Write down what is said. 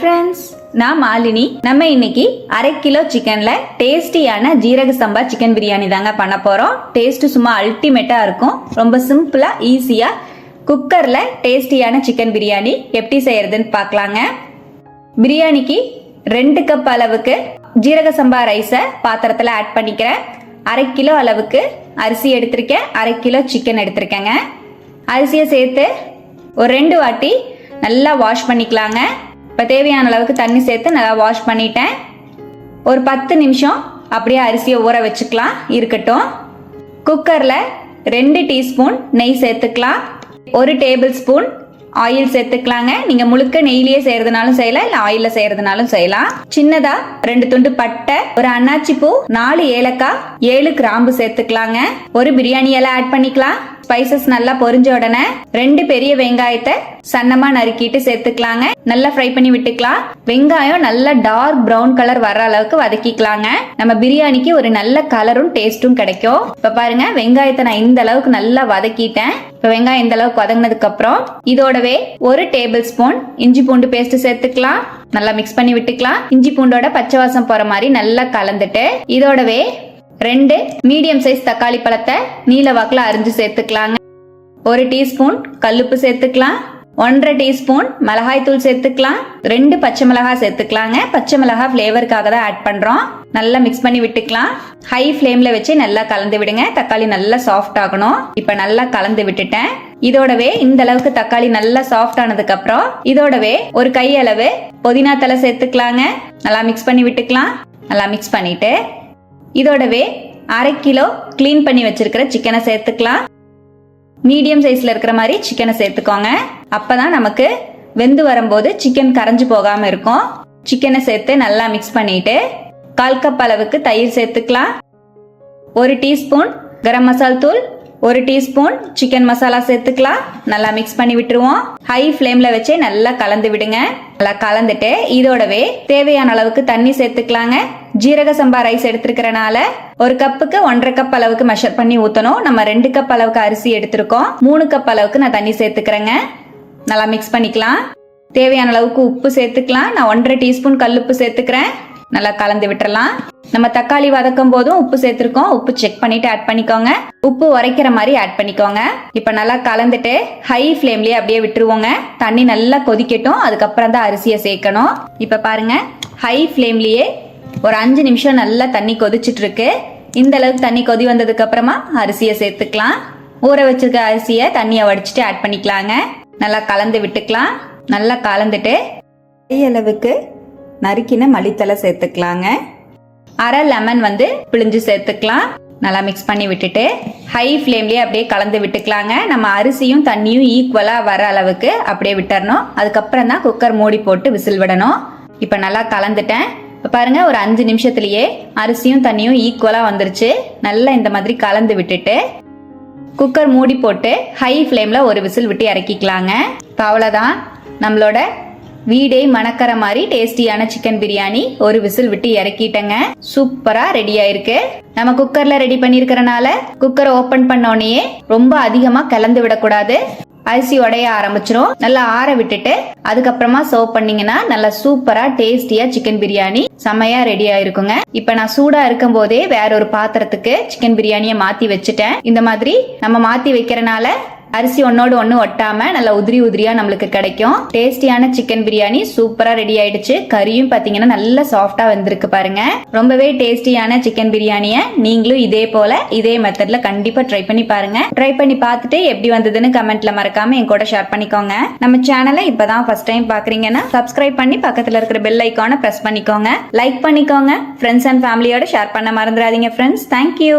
Friends நான் மாலினி. நம்ம இன்னைக்கு அரை கிலோ சிக்கன்ல டேஸ்டியான ஜீரக சம்பா சிக்கன் பிரியாணி தாங்க பண்ண போறோம். டேஸ்ட் சும்மா அல்டிமேட்டா இருக்கும். ரொம்ப சிம்பிளா ஈஸியா குக்கர்ல டேஸ்டியான சிக்கன் பிரியாணி எப்படி செய்யறதுன்னு பார்க்கலாங்க. பிரியாணிக்கு ரெண்டு கப் அளவுக்கு ஜீரக சம்பா ரைஸை பாத்திரத்தில் ஆட் பண்ணிக்கிறேன். அரை கிலோ அளவுக்கு அரிசி எடுத்திருக்கேன். அரை கிலோ சிக்கன் எடுத்திருக்கேங்க. அரிசியை சேர்த்து ஒரு ரெண்டு வாட்டி நல்லா வாஷ் பண்ணிக்கலாங்க. இப்போ தேவையான அளவுக்கு தண்ணி சேர்த்து நல்லா வாஷ் பண்ணிட்டேன். ஒரு பத்து நிமிஷம் அப்படியே அரிசியை ஊற வச்சுக்கலாம். இருக்கட்டும். குக்கரில் ரெண்டு டீஸ்பூன் நெய் சேர்த்துக்கலாம். ஒரு டேபிள் ஸ்பூன் ஆயில் சேர்த்துக்கலாங்க. நீங்க முழுக்க நெய்லியே செய்யறதுனாலும் செய்யலாம் இல்ல ஆயிலில் செய்யறதுனாலும் செய்யலாம். சின்னதா ரெண்டு துண்டு பட்டை ஒரு அன்னாச்சி பூ நாலு ஏலக்காய் ஏழு கிராம்பு சேர்த்துக்கலாங்க. ஒரு பிரியாணி இலை ஆட் பண்ணிக்கலாம். ஸ்பைசஸ் நல்லா பொரிஞ்ச உடனே ரெண்டு பெரிய வெங்காயத்தை சன்னமா நறுக்கிட்டு சேர்த்துக்கலாங்க. நல்லா ஃப்ரை பண்ணி விட்டுக்கலாம். வெங்காயம் நல்லா டார்க் ப்ரௌன் கலர் வர்ற அளவுக்கு வதக்கிக்கலாங்க. நம்ம பிரியாணிக்கு ஒரு நல்ல கலரும் டேஸ்டும் கிடைக்கும். இப்ப பாருங்க வெங்காயத்தை நான் இந்த அளவுக்கு நல்லா வதக்கிட்டேன். இப்ப வெங்காயம் இந்த அளவுக்கு வதங்கினதுக்கு அப்புறம் இதோடவே ஒரு டேபிள் ஸ்பூன் இஞ்சி பூண்டு பேஸ்ட் சேர்த்துக்கலாம். நல்லா மிக்ஸ் பண்ணி விட்டுக்கலாம். இஞ்சி பூண்டோட பச்சை வாசம் போற மாதிரி நல்லா கலந்துட்டு இதோடவே ரெண்டு மீடியம் சைஸ் தக்காளி பழத்தை நீல வாக்குல அரிஞ்சு சேர்த்துக்கலாங்க. ஒரு டீஸ்பூன் கல்லுப்பு சேர்த்துக்கலாம். ஒன்றரை டீஸ்பூன் மிளகாய் தூள் சேர்த்துக்கலாம். ரெண்டு பச்சை மிளகாய் சேர்த்துக்கலாங்க. பச்சை மிளகாய் ஃப்ளேவருக்காக தான் ஆட் பண்றோம். நல்லா மிக்ஸ் பண்ணி விட்டுக்கலாம். ஹை ஃப்ளேம்ல வச்சு நல்லா கலந்து விடுங்க. தக்காளி நல்லா சாஃப்ட் ஆகணும். இப்ப நல்லா கலந்து விட்டுட்டேன். இதோடவே இந்த அளவுக்கு தக்காளி நல்லா சாஃப்ட் ஆனதுக்கு அப்புறம் இதோடவே ஒரு கை அளவு புதினா தலை சேர்த்துக்கலாங்க. நல்லா மிக்ஸ் பண்ணி விட்டுக்கலாம். நல்லா மிக்ஸ் பண்ணிட்டு இதோடவே அரை கிலோ க்ளீன் பண்ணி வச்சிருக்கிற சிக்கனை சேர்த்துக்கலாம். மீடியம் சைஸ்ல இருக்கிற மாதிரி சிக்கனை சேர்த்துக்கோங்க. அப்பதான் நமக்கு வெந்து வரும்போது சிக்கன் கரைஞ்சு போகாம இருக்கும். சிக்கனை சேர்த்து நல்லா மிக்ஸ் பண்ணிட்டு கால் கப் அளவுக்கு தயிர் சேர்த்துக்கலாம். ஒரு டீஸ்பூன் கரம் மசால் தூள் ஒரு டீஸ்பூன் சிக்கன் மசாலா சேர்த்துக்கலாம். நல்லா மிக்ஸ் பண்ணி விட்டுருவோம். ஹை ஃப்ளேம்ல வச்சே நல்லா கலந்து விடுங்க. நல்லா கலந்துட்டு இதோடவே தேவையான அளவுக்கு தண்ணி சேர்த்துக்கலாங்க. ஜீரக சம்பா ரைஸ் எடுத்திருக்கிறனால ஒரு கப்புக்கு ஒன்றரை கப் அளவுக்கு மெஷர் பண்ணி ஊற்றணும் நம்ம ரெண்டு கப் அளவுக்கு அரிசி எடுத்திருக்கோம். மூணு கப் அளவுக்கு நான் தண்ணி சேர்த்துக்கிறேங்க. நல்லா மிக்ஸ் பண்ணிக்கலாம். தேவையான அளவுக்கு உப்பு சேர்த்துக்கலாம். நான் ஒன்றரை டீஸ்பூன் கல்லுப்பு சேர்த்துக்கிறேன். நல்லா கலந்து விட்டுறலாம். நம்ம தக்காளி வதக்கும் போதும் உப்பு சேர்த்துருக்கோம். உப்பு செக் பண்ணிட்டு ஆட் பண்ணிக்கோங்க. உப்பு உரைக்கிற மாதிரி ஆட் பண்ணிக்கோங்க. இப்போ நல்லா கலந்துட்டு ஹை ஃப்ளேம்லயே அப்படியே விட்டுருவோங்க. தண்ணி நல்லா கொதிக்கட்டும். அதுக்கப்புறம் தான் அரிசியை சேர்க்கணும். இப்போ பாருங்க. ஹை ஃப்ளேம்லயே ஒரு அஞ்சு நிமிஷம் நல்லா தண்ணி கொதிச்சுட்டு இருக்கு இந்த அளவுக்கு தண்ணி கொதி வந்ததுக்கு அப்புறமா அரிசியை சேர்த்துக்கலாம். ஊற வச்சிருக்க அரிசியை தண்ணியை வடிச்சிட்டு ஆட் பண்ணிக்கலாங்க. நல்லா கலந்து விட்டுக்கலாம். நல்லா கலந்துட்டு அளவுக்கு நறுக்கின மல்லித்தலை சேர்த்துக்கலாங்க. அரை லெமன் வந்து பிழிஞ்சு சேர்த்துக்கலாம். நல்லா மிக்ஸ் பண்ணி விட்டுட்டு ஹை ஃப்ளேம்லேயே அப்படியே கலந்து விட்டுக்கலாங்க. நம்ம அரிசியும் தண்ணியும் ஈக்குவலாக வர அளவுக்கு அப்படியே விட்டுறணும். அதுக்கப்புறம் தான் குக்கர் மூடி போட்டு விசில் விடணும். இப்போ நல்லா கலந்துட்டேன். இப்போ பாருங்கள் ஒரு அஞ்சு நிமிஷத்துலேயே அரிசியும் தண்ணியும் ஈக்குவலாக வந்துருச்சு. நல்லா இந்த மாதிரி கலந்து விட்டுட்டு குக்கர் மூடி போட்டு ஹை ஃப்ளேமில் ஒரு விசில் விட்டு இறக்கிக்கலாங்க. இப்போ அவ்வளோதான் நம்மளோட வீடே மணக்கிற மாதிரி டேஸ்டியான சிக்கன் பிரியாணி ஒரு விசில் விட்டு இறக்கிட்டேங்க. சூப்பரா ரெடி ஆயிருக்கு. நம்ம குக்கர்ல ரெடி பண்ணிருக்கிறனால குக்கரை ஓபன் பண்ணோடனே ரொம்ப அதிகமா கலந்து விடக்கூடாது. அரிசி உடைய ஆரம்பிச்சிரும். நல்லா ஆற விட்டுட்டு அதுக்கப்புறமா சர்வ் பண்ணீங்கன்னா நல்லா சூப்பரா டேஸ்டியா சிக்கன் பிரியாணி செம்மையா ரெடி ஆயிருக்குங்க. இப்ப நான் சூடா இருக்கும் போதே வேற ஒரு பாத்திரத்துக்கு சிக்கன் பிரியாணியை மாத்தி வச்சுட்டேன். இந்த மாதிரி நம்ம மாத்தி வைக்கிறனால அரிசி ஒன்னோடு ஒன்று ஒட்டாம நல்லா உதிரி உதிரியா நம்மளுக்கு கிடைக்கும். டேஸ்டியான சிக்கன் பிரியாணி சூப்பரா ரெடி ஆயிடுச்சு. கறியும் பாத்தீங்கன்னா நல்லா சாஃப்டா வந்திருக்கு பாருங்க. ரொம்பவே டேஸ்டியான சிக்கன் பிரியாணியை நீங்களும் இதே போல இதே மெத்தட்ல கண்டிப்பா ட்ரை பண்ணி பாருங்க. ட்ரை பண்ணி பார்த்துட்டு எப்படி வந்ததுன்னு கமெண்ட்ல மறக்காம என் கூட ஷேர் பண்ணிக்கோங்க. நம்ம சேனலை இப்பதான் ஃபர்ஸ்ட் டைம் பாக்குறீங்கன்னா சப்ஸ்கிரைப் பண்ணி பக்கத்துல இருக்கிற பெல் ஐக்கானை பிரஸ் பண்ணிக்கோங்க. லைக் பண்ணிக்கோங்க. ஃப்ரெண்ட்ஸ் அண்ட் ஃபேமிலியோட ஷேர் பண்ண மறந்துடாதீங்க ஃப்ரெண்ட்ஸ் தேங்க்யூ